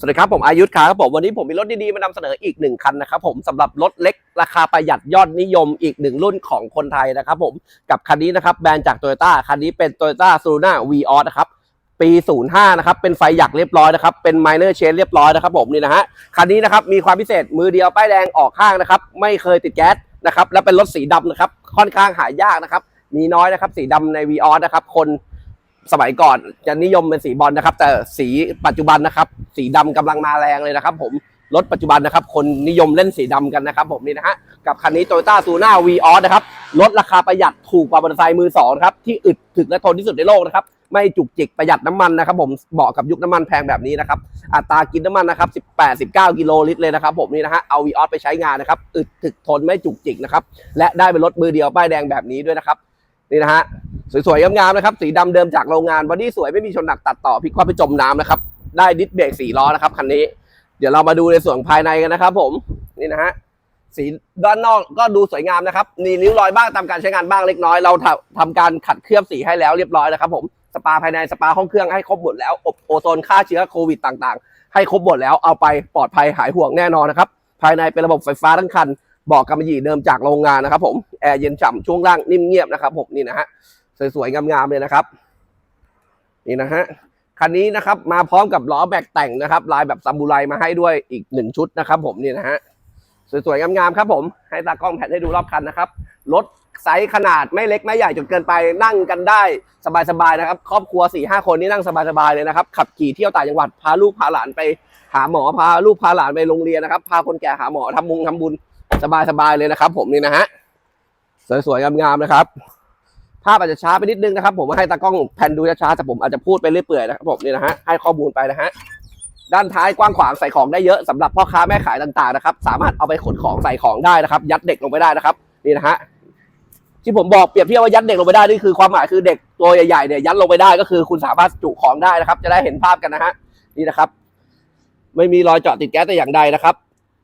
สวัสดีครับผมอายุทธครับผมวันนี้ผมมีรถดีๆมานำเสนออีกหนึ่งคันนะครับผมสำหรับรถเล็กราคาประหยัดยอดนิยมอีกหนึ่งรุ่นของคนไทยนะครับผมกับคันนี้นะครับแบรนด์จากโตโยต้าคันนี้เป็น Toyota s u r u n a v o s นะครับปี 05 นะครับ เป็นไฟหยักเรียบร้อยนะครับ เป็น minor change เรียบร้อยนะครับผมนี่นะฮะ คันนี้นะครับ มีความพิเศษมือเดียวป้ายแดงออกข้างนะครับ ไม่เคยติดแก๊สนะครับ และเป็นรถสีดำนะครับ ค่อนข้างหายากนะครับ มีน้อยนะครับ สีดำใน v ีออสนะครับ คน สมัยก่อนจะนิยมเป็นสีบอลนะครับ แต่สีปัจจุบันนะครับ สีดำกำลังมาแรงเลยนะครับ ผมรถปัจจุบันนะครับ คนนิยมเล่นสีดำกันนะครับ ผมนี่นะฮะกับคันนี้ Toyota s u n a v ีออสนะครับลดราคาประหยัดถูกกว่ามอเตอร์ไซค์มือสองครับที่อึดถึกและทนที่สุดในโลกนะครับไม่จุกจิกประหยัดน้ำมันนะครับ ผมเหมาะกับยุคน้ำมันแพงแบบนี้นะครับอัตรากินน้ำมันนะครับ18 19กิโลลิตรเลยนะครับ ผมนี่นะฮะเอาวีออสไปใช้งานนะครับอึดถึกทนไม่จุกจิกนะครับและได้เป็นรถมือเดียวป้ายแดงแบบนี้ด้วยนะครับนี่นะฮะ สวยๆงามๆนะครับ สีดำเดิมจากโรงงานบอดี้สวยไม่มีชนหนักตัดต่อพลิกคว่ำไปจมน้ำนะครับ ได้ดิสเบรกสี่ล้อนะครับคันนี้ เดี๋ยวเรามาดูในส่วนภายในกันนะครับ ผมนี่นะฮะสีด้านนอกก็ดูสวยงามนะครับมีริ้วรอยบ้างตามการใช้งานบ้างเล็กน้อย เราทำทำการขัดเคลือบสีให้แล้วเรียบร้อยนะครับ ผมสปาภายในสปาห้องเครื่องให้ครบหมดแล้วอบโอโซนฆ่าเชื้อโควิดต่างๆ ให้ครบหมดแล้วเอาไปปลอดภัยหายห่วงแน่นอนนะครับ ภายในเป็นระบบไฟฟ้าทั้งคันบอกกำมะหยี่เดิมจากโรงงานนะครับ ผมแอร์เย็นฉ่ำช่วงล่างนิ่มเงียบนะครับผมนี่นะฮะ สวยๆงามๆเลยนะครับ นี่นะฮะคันนี้นะครับ มาพร้อมกับล้อแม็กแต่งนะครับ ลายแบบซัมบูไรมาให้ด้วยอีกหนึ่งชุดนะครับ ผมนี่นะฮะสวยๆงามๆครับ ผมให้ตากล้องแผนให้ดูรอบคันนะครับรถไซส์ขนาดไม่เล็กไม่ใหญ่จนเกินไปนั่งกันได้สบายๆนะครับ ครอบครัว4ี่ห้าคนนี่นั่งสบายๆเลยนะครับ ขับขี่เที่ยวต่างจังหวัดพาลูกพาหลานไปหาหมอพาลูกพาหลานไปโรงเรียนนะครับ พาคนแก่หาหมอทำมุงทำบุญสบายๆเลยนะครับ ผมนี่นะฮะสวยๆงามๆนะครับ ภาพอาจจะช้าไปนิดนึงนะครับ ผมให้ตากล้องแผ่นดูช้าๆแต่ผมอาจจะพูดไปเรื่อยเปื่อยนะครับผมนี่นะฮะให้ข้อมูลไปนะฮะด้านท้ายกว้างขวางใส่ของได้เยอะสำหรับพ่อค้าแม่ขายต่างๆนะครับ สามารถเอาไปขนของใส่ของได้นะครับ ยัดเด็กลงไปได้นะครับ นี่นะฮะที่ผมบอกเปรียบเทียบว่ายัดเด็กลงไปได้นี่คือความหมายคือเด็กตัวใหญ่ๆเนี่ยยัดลงไปได้ก็คือคุณสามารถจุของได้นะครับ จะได้เห็นภาพกันนะฮะนี่นะครับ ไม่มีรอยเจาะติดแก๊สแต่อย่างใดนะครับ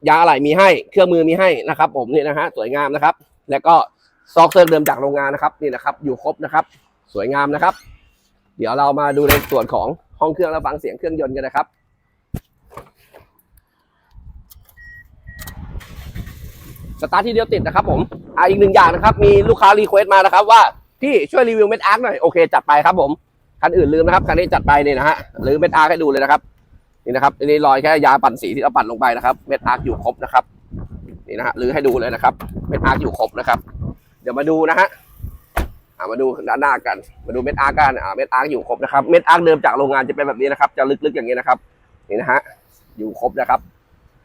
ยาอะไหล่มีให้เครื่องมือมีให้นะครับ ผมนี่นะฮะสวยงามนะครับ แล้วก็ ซอกเซิร์เดิมจากโรงงานนะครับนี่นะครับ อยู่ครบนะครับ สวยงามนะครับ เดี๋ยวเรามาดูในส่วนของห้องเครื่องและฟังเสียงเครื่องยนต์กันนะครับสตาร์ทที่เดียวติดนะครับผมอ่าอีกหนึ่งอย่างนะครับ มีลูกค้ารีเควสต์มานะครับว่าพี่ช่วยรีวิวเม็ดอาร์คหน่อยโอเคจัดไปครับผมคันอื่นลืมนะครับคันนี้จัดไปนี่นะฮะหรือเม็ดอาร์คให้ดูเลยนะครับนี่นะครับอันนี้รอยแค่ยาปั่นสีที่เราปั่นลงไปนะครับ เม็ดอาร์คอยู่ครบนะครับนี่นะฮะหรือให้ดูเลยนะครับ เม็ดอาร์คอยู่ครบนะครับ เดี๋ยวมาดูนะฮะมาดูด้านหน้ากัน มาดูเม็ดอาร์กันอ่าเม็ดอาร์กอยู่ครบนะครับ เม็ดอาร์กเดิมจากโรงงานจะเป็นแบบนี้นะครับ จะลึกๆอย่างนี้นะครับ นี่นะฮะ อยู่ครบนะครับ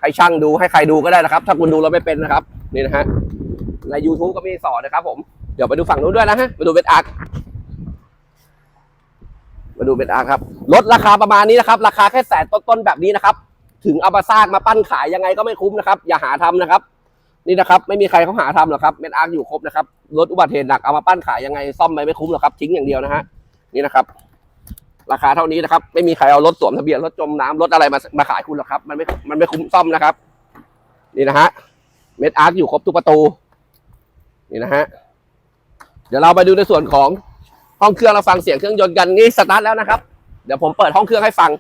ให้ช่างดูให้ใครดูก็ได้นะครับ ถ้าคุณดูแล้วไม่เป็นนะครับ นี่นะฮะ ใน YouTube ก็มีสอนนะครับ ผม เดี๋ยวไปดูฝั่งนู้นด้วยนะฮะมาดูเม็ดอาร์มาดูเม็ดอาร์ครับ ลดราคาประมาณนี้นะครับ ราคาแค่แสนต้นๆแบบนี้นะครับ ถึงเอามาซากมาปั้นขายยังไงก็ไม่คุ้มนะครับ อย่าหาทำนะครับ นี่นะครับไม่มีใครเขาหาทำหรอกครับเม็ดอาร์คอยู่ครบนะครับรถอุบัติเหตุหนักเอามาปั้นขายยังไงซ่อมไปไม่คุ้มหรอกครับทิ้งอย่างเดียวนะฮะนี่นะครับ ราคาเท่านี้นะครับ ไม่มีใครเอารถสวมทะเบียนรถจมน้ำรถอะไรมามาขายคุณหรอกครับมันไม่มันไม่คุ้มซ่อมนะครับ นี่นะฮะเม็ดอาร์คอยู่ครบทุกประตู นี่นะฮะเดี๋ยวเราไปดูในส่วนของห้องเครื่องเราฟังเสียงเครื่องยนต์กันนี่สตาร์ทแล้วนะครับ เดี๋ยวผมเปิดห้องเครื่องให้ฟัง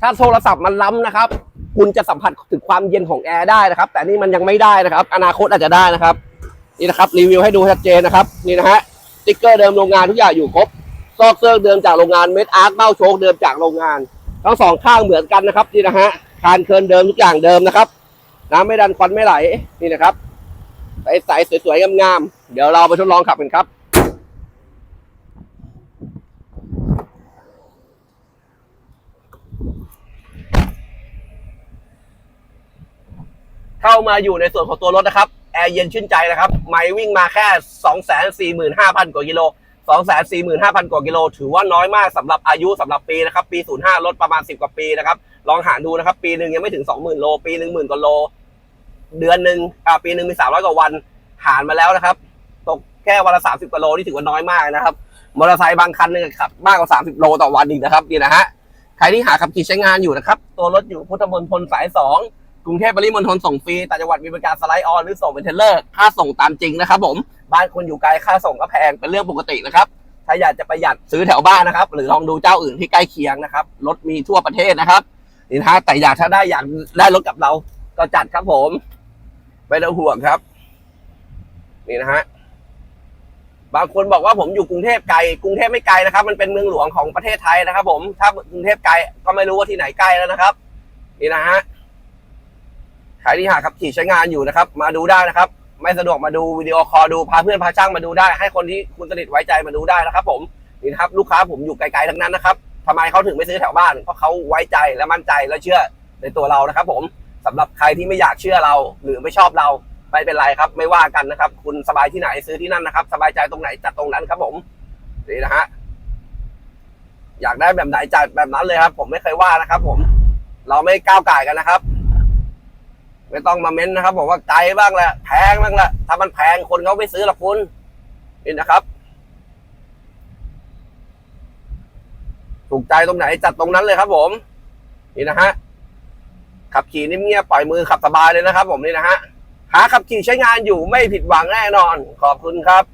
ถ้าโทรศัพท์มันล้ำนะครับ คุณจะสัมผัสถึงความเย็นของแอร์ได้นะครับ แต่นี่มันยังไม่ได้นะครับ อนาคตอาจจะได้นะครับ นี่นะครับรีวิวให้ดูชัดเจนนะครับ นี่นะฮะสติ๊กเกอร์เดิมโรงงานทุกอย่างอยู่ครบซอกเซิร์เดิมจากโรงงานเม็ดอาร์คเบ้าโชคเดิมจากโรงงาน ทั้งสองข้างเหมือนกันนะครับนี่นะฮะคานเคินเดิมทุกอย่างเดิมนะครับน้ำไม่ดันควันไม่ไหลนี่นะครับใสๆสวยๆงามๆเดี๋ยวเราไปทดลองขับกันครับ เข้ามาอยู่ในส่วนของตัวรถนะครับแอร์เย็นชื่นใจนะครับไม่วิ่งมาแค่ 245,000 กว่ากิโล 245,000 กว่ากิโล ถือว่าน้อยมากสำหรับอายุสำหรับปีนะครับปี 05 รถประมาณ 10 กว่าปีนะครับลองหารดูนะครับปีหนึ่งยังไม่ถึง 20,000 โล ปีหนึ่งหมื่นกว่าโล เดือนหนึ่งอ่าปีหนึ่งมี 300 กว่าวันหารมาแล้วนะครับตกแค่วันละ 30กิโลนี่ถือว่าน้อยมากนะครับมอเตอร์ไซค์บางคันนี่ยขับมากกว่า 30 โลต่อวันอีกนะครับนี่นะฮะใครที่หาขับขี่ใช้งานอยู่นะครับ ตัวรถอยู่พุทธมณฑลสาย 2 กรุงเทพปริมณฑลส่งฟรีต่างจังหวัดมีบริการสไลด์ออนหรือส่งเป็นเทลเลอร์ค่าส่งตามจริงนะครับผมบ้านคุณอยู่ไกลค่าส่งก็แพงเป็นเรื่องปกตินะครับถ้าอยากจะประหยัดซื้อแถวบ้านนะครับ หรือลองดูเจ้าอื่นที่ใกล้เคียงนะครับรถมีทั่วประเทศนะครับนี่นะฮะแต่อยากถ้าได้อยากได้รถกับเราก็จัดครับผมไม่ต้องห่วงครับ นี่นะฮะบางคนบอกว่าผมอยู่กรุงเทพไกลกรุงเทพไม่ไกลนะครับ มันเป็นเมืองหลวงของประเทศไทยนะครับ ผมถ้ากรุงเทพไกลก็ไม่รู้ว่าที่ไหนใกล้แล้วนะครับ นี่นะฮะ ใครที่หาขับขี่ใช้งานอยู่นะครับ มาดูได้นะครับ ไม่สะดวกมาดูวิดีโอคอลดูพาเพื่อนพาช่างมาดูได้ ให้คนที่คุณสนิทไว้ใจมาดูได้นะครับ ผมนี่นะครับลูกค้าผมอยู่ไกลๆทั้งนั้นนะครับทำไมเขาถึงไม่ซื้อแถวบ้านเพราะเขาไว้ใจและมั่นใจและเชื่อในตัวเรานะครับ ผมสำหรับใครที่ไม่อยากเชื่อเรา หรือไม่ชอบเราไม่เป็นไรครับ ไม่ว่ากันนะครับ คุณสบายที่ไหนซื้อที่นั่นนะครับ สบายใจตรงไหนจัดตรงนั้นครับ ผมนี่นะฮะอยากได้แบบไหนจัดแบบนั้นเลยครับ ผมไม่เคยว่านะครับ ผม เราไม่ก้าวไก่กันนะครับ ไม่ต้องมาเม้นนะครับ บอกว่าไกลบ้างแหละแพงบ้างแหละถ้ามันแพงคนเขาไม่ซื้อหรอกคุณนี่นะครับ ถูกใจตรงไหนจัดตรงนั้นเลยครับ ผม นี่นะฮะขับขี่นิ่มเงียบปล่อยมือขับสบายเลยนะครับ ผมนี่นะฮะหาขับขี่ใช้งานอยู่ไม่ผิดหวังแน่นอน ขอบคุณครับ